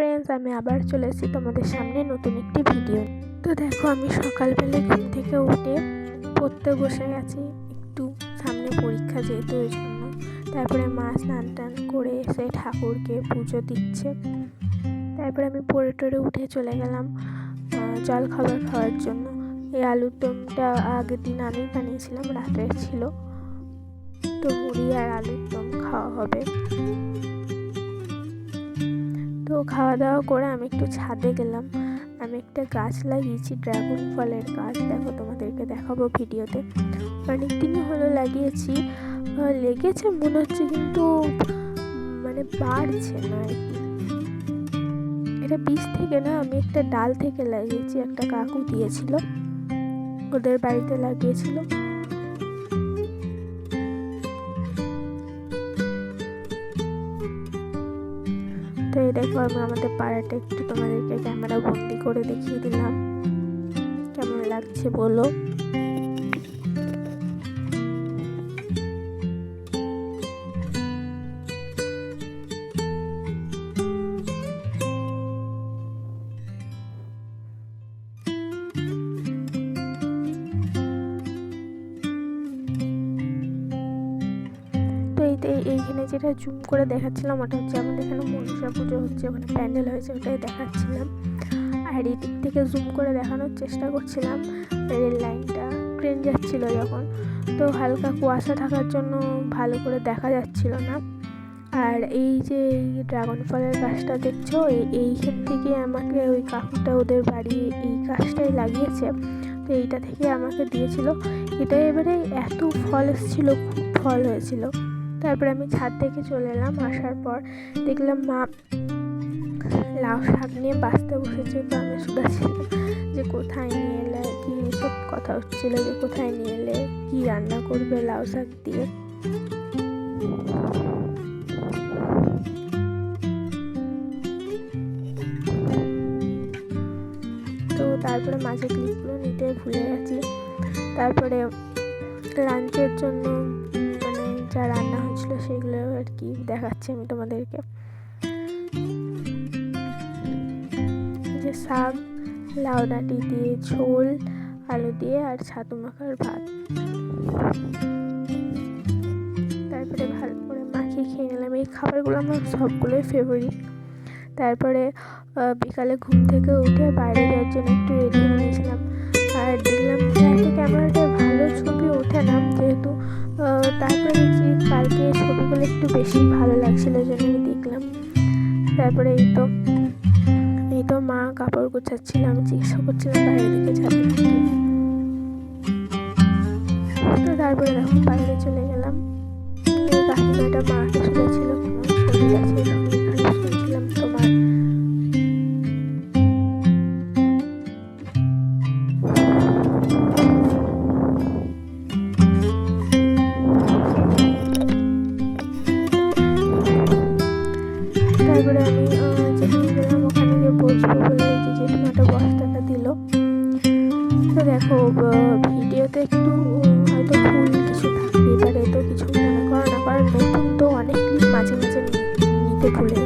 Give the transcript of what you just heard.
Friends আমি আবার চলে এসেছি তোমাদের সামনে নতুন একটি ভিডিও তো দেখো, আমি সকালবেলা ঘুম থেকে উঠে পড়তে বসে গেছি। একটু সামনে পরীক্ষা যেহেতু, ওই জন্য। তারপরে মা স্নান টান করে এসে ঠাকুরকে পুজো দিচ্ছে। তারপরে আমি পরে টরে উঠে চলে গেলাম জল খাবার খাওয়ার জন্য। এই আলুর দমটা আগের দিন আমি বানিয়েছিলাম, রাতের ছিল। তো মুড়ি আর আলুর দম খাওয়া হবে। তো খাওয়া দাওয়া করে আমি একটু ছাদে গেলাম। আমি একটা গাছ লাগিয়েছি, ড্রাগন ফলের গাছ। দেখো তোমাদেরকে দেখাবো ভিডিওতে। অনেক দিনই হলো লাগিয়েছি। লেগেছে মনে হচ্ছে কিন্তু মানে বাড়ছে না আর কি। এটা বীজ থেকে না, আমি একটা ডাল থেকে লাগিয়েছি। একটা কাকু দিয়েছিল। ওদের বাড়িতে লাগিয়েছিল। তো এই দেখো আমি আমাদের পাড়াটা একটু তোমাদেরকে ক্যামেরা বন্দি করে দেখিয়ে দিলাম। কেমন লাগছে বলো? এই এই- এইখানে যেটা জুম করে দেখাচ্ছিলাম, ওটা হচ্ছে আমাদের এখানে মনসা পুজো হচ্ছে, ওখানে প্যান্ডেল হয়েছে, ওটাই দেখাচ্ছিলাম। আর এই থেকে জুম করে দেখানোর চেষ্টা করছিলাম, রেল লাইনটা ট্রেন যাচ্ছিল যখন। তো হালকা কুয়াশা থাকার জন্য ভালো করে দেখা যাচ্ছিল না। আর এই যে এই ড্রাগন ফলের গাছটা দেখছ, এই এইখান থেকে আমাকে ওই কাকুটা ওদের বাড়ি এই গাছটাই লাগিয়েছে। তো এইটা থেকে আমাকে দিয়েছিল। এটা এবারে এত ফল এসেছিল, খুব ফল হয়েছিল। তারপরে আমি ছাদ থেকে চলে এলাম। আসার পর দেখলাম, মা লাউ শাক নিয়ে বাঁচতে বসেছে। তো আমি শুধাচ্ছিলাম যে কোথায় নিয়ে এলে, কি সব কথা হচ্ছিল যে কোথায় নিয়ে এলে, কি রান্না করবে লাউ শাক দিয়ে। তো তারপরে মাঝে ক্লিপগুলো নিতে ভুলে গেছি, তারপরে লাঞ্চের জন্য যা রান্না হয়েছিল সেগুলো আর কি দেখাচ্ছি আমি তোমাদেরকে। যে শাক, লাউ ডাঁটি দিয়ে, ঝোল, আলু দিয়ে আর ছাতু মাখার ভাত। তারপরে ভালো করে মাখিয়ে খেয়ে নিলাম। এই খাবারগুলো আমার সবগুলোই ফেভারিট তারপরে বিকালে ঘুম থেকে উঠে বাইরে যাওয়ার একটু বেশি ভালো লাগছিল আমি দেখলাম। তারপরে এই তো এই তো মা কাপড় গোছাচ্ছিল, আমি জিজ্ঞাসা করছিলাম, বাইরে দিকে যাবে তো তারপরে দেখো, বাইরে চলে গেলাম। কাকিমাটা মাকে শুনেছিল শরীর আছে শুনছিলাম তোমার এই যে জেঠিমাটা বস্তাটা দিল। তো দেখো ভিডিওতে একটু, হয়তো ভুল কিছু থাকতে পারে, তো কিছু মনে করো না, কারণ নতুন তো অনেক কিছু মাঝে মাঝে নিতে ভুলে